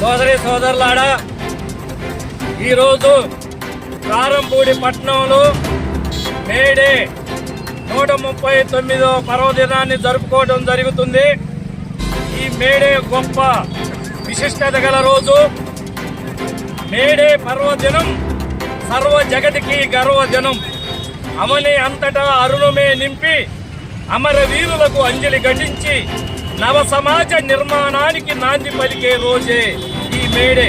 సోదరి సోదరులాడా ఈరోజు కారంపూడి పట్టణంలో మేడే నూట ముప్పై తొమ్మిదో పర్వదినాన్ని జరుపుకోవడం జరుగుతుంది. ఈ మేడే గొప్ప విశిష్టత గల రోజు. మేడే పర్వదినం సర్వ జగతికి గర్వదినం. అమని అంతటా అరుణమే నింపి అమరవీరులకు అంజలి ఘటించి నవ సమాజ నిర్మాణానికి నాంది పలికే రోజే ఈ మేడే.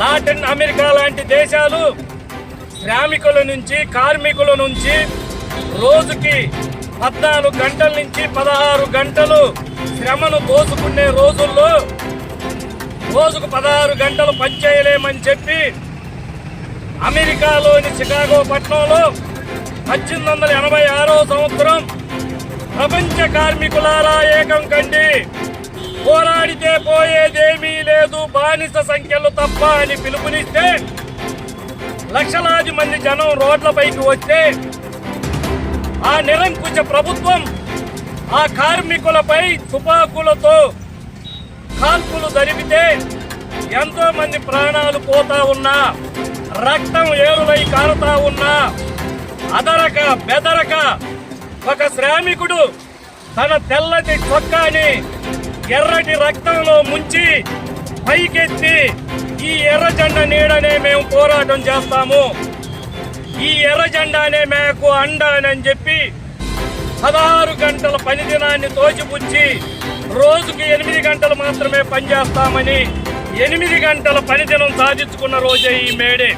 లాటిన్ అమెరికా లాంటి దేశాలు శ్రామికుల నుంచి కార్మికుల నుంచి రోజుకి పద్నాలుగు గంటల నుంచి పదహారు గంటలు శ్రమను దోసుకునే రోజుల్లో రోజుకు పదహారు గంటలు పనిచేయలేమని చెప్పి అమెరికాలోని చికాగో పట్టణంలో పద్దెనిమిది వందల ఎనభై ఆరో సంవత్సరం ప్రపంచ కార్మికులారా ఏకం కండి. పోరాడితే పోయేదేమీ లేదు. బానిస సంఖ్యలు తప్ప అని పిలుపునిస్తే లక్షలాది మంది జనం రోడ్లపైకి వస్తే ఆ నిరంకుశ ప్రభుత్వం ఆ కార్మికులపై తుపాకులతో కాల్పులు జరిపితే ఎంతో మంది ప్రాణాలు పోతా ఉన్నా రక్తం ఏరులై కారుతా ఉన్నా అదరక బెదరక ఒక శ్రామికుడు తన తెల్లటి చొక్కాని ఎర్రటి రక్తంలో ముంచి పైకెత్తి ఈ ఎర్ర జెండా నీడనే మేము పోరాటం చేస్తాము. ఈ ఎర్ర జెండానే మేకు అండానని చెప్పి పదహారు గంటల పని దినాన్ని తోచిపుచ్చి రోజుకి ఎనిమిది గంటలు మాత్రమే పనిచేస్తామని ఎనిమిది గంటల పని దినం సాధించుకున్న రోజే ఈ మేడే.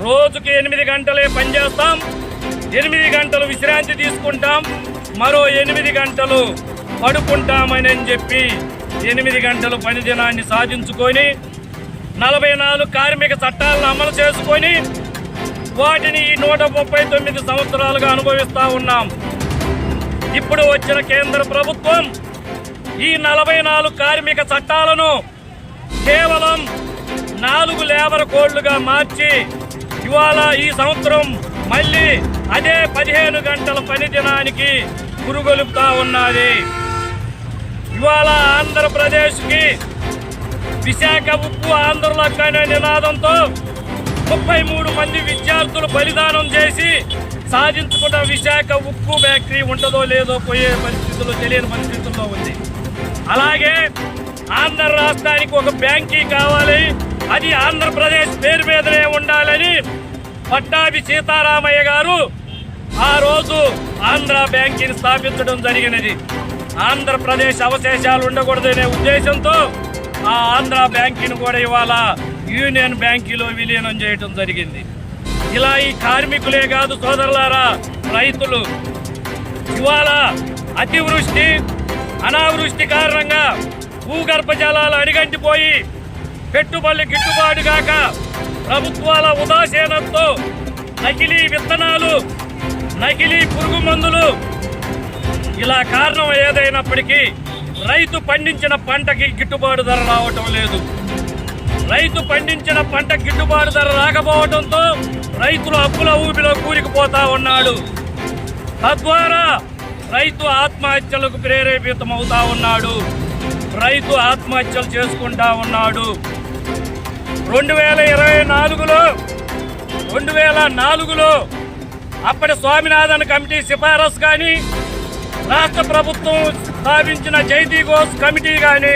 రోజుకి ఎనిమిది గంటలే పనిచేస్తాం ఎనిమిది గంటలు విశ్రాంతి తీసుకుంటాం మరో ఎనిమిది గంటలు పడుకుంటామని అని చెప్పి ఎనిమిది గంటలు పని దినాన్ని సాధించుకొని నలభై నాలుగు కార్మిక చట్టాలను అమలు చేసుకొని వాటిని ఈ నూట ముప్పై తొమ్మిది సంవత్సరాలుగా అనుభవిస్తూ ఉన్నాం. ఇప్పుడు వచ్చిన కేంద్ర ప్రభుత్వం ఈ నలభై నాలుగు కార్మిక చట్టాలను కేవలం నాలుగు లేబర్ కోడ్లుగా మార్చి ఇవాళ ఈ సంవత్సరం మళ్ళీ అదే పదిహేను గంటల పని దినానికి పురుగొలుపుతా ఉన్నది. ఇవాళ ఆంధ్రప్రదేశ్కి విశాఖ ఉప్పు ఆంధ్రులకు అనే నినాదంతో ముప్పై మూడు మంది విద్యార్థులు బలిదానం చేసి సాధించుకున్న విశాఖ ఉక్కు ఫ్యాక్టరీ ఉంటుందో లేదో పోయే పరిస్థితుల్లో తెలియని పరిస్థితుల్లో ఉంది. అలాగే ఆంధ్ర రాష్ట్రానికి ఒక బ్యాంకీ కావాలి. అది ఆంధ్రప్రదేశ్ పేరు మీదనే ఉండాలని పట్టాభి సీతారామయ్య గారు ఆ రోజు ఆంధ్ర బ్యాంకిని స్థాపించడం జరిగినది. ఆంధ్రప్రదేశ్ అవశేషాలు ఉండకూడదనే ఉద్దేశంతో ఆ ఆంధ్ర బ్యాంకిని కూడా ఇవాళ యూనియన్ బ్యాంకీలో విలీనం చేయడం జరిగింది. ఇలా ఈ కార్మికులే కాదు సోదరులారా రైతులు. ఇవాళ అతివృష్టి అనావృష్టి కారణంగా భూగర్భ జలాలు అడిగంటిపోయి పెట్టుబడులు గిట్టుబాటు కాక ప్రభుత్వాల ఉదాసీనంతో నకిలీ విత్తనాలు నకిలీ పురుగు మందులు. ఇలా కారణం ఏదైనప్పటికీ రైతు పండించిన పంటకి గిట్టుబాటు ధర రావటం లేదు. రైతు పండించిన పంట గిట్టుబాటు ధర రాకపోవడంతో రైతులు అప్పుల ఊపిలో కూలికిపోతా ఉన్నాడు. తద్వారా రైతు ఆత్మహత్యలకు ప్రేరేపితమవుతా ఉన్నాడు. రైతు ఆత్మహత్యలు చేసుకుంటా ఉన్నాడు. రెండు వేల ఇరవై నాలుగులో రెండు వేల నాలుగులో అప్పటి స్వామినాథన్ కమిటీ సిఫారసు కానీ రాష్ట్ర ప్రభుత్వం స్థాపించిన జైతీ ఘోష్ కమిటీ కానీ